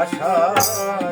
আসা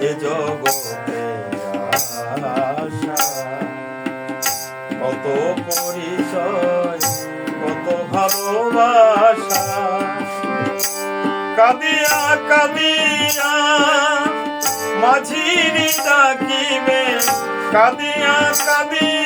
এ জগতে কত পরিচয় কত ভালোবাসা। কাদিয়া কাদিয়া মাঝিরি ডাকিবে। কাদিয়া কাদিয়া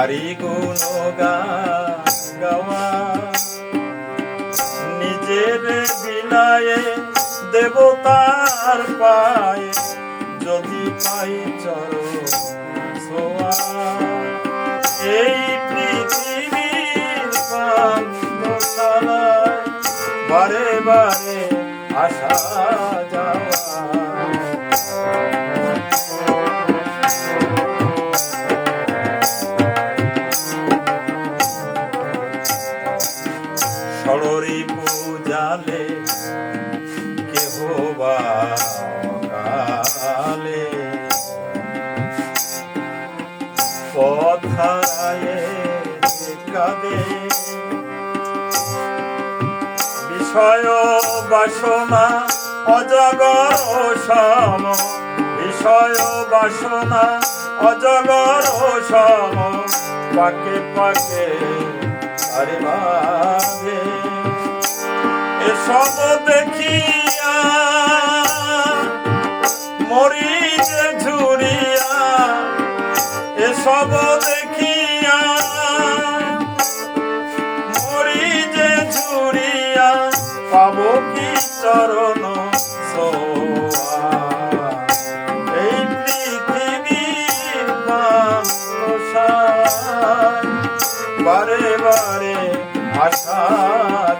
তারি নিজের দেবতার পায়ে যদি পাই চর এই পৃথিবীর বারে বারে কাঁদে বিষয় বাসনা অজগর সম। বিষয় বাসনা অজগর সম। পাকে পাকে, আরে বাঁধে এসব দেখিয়া মরি ঝুরিয়া এসব দেখিয়া চরণ এই পৃথিবীর বারে বারে আসা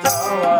যাওয়া।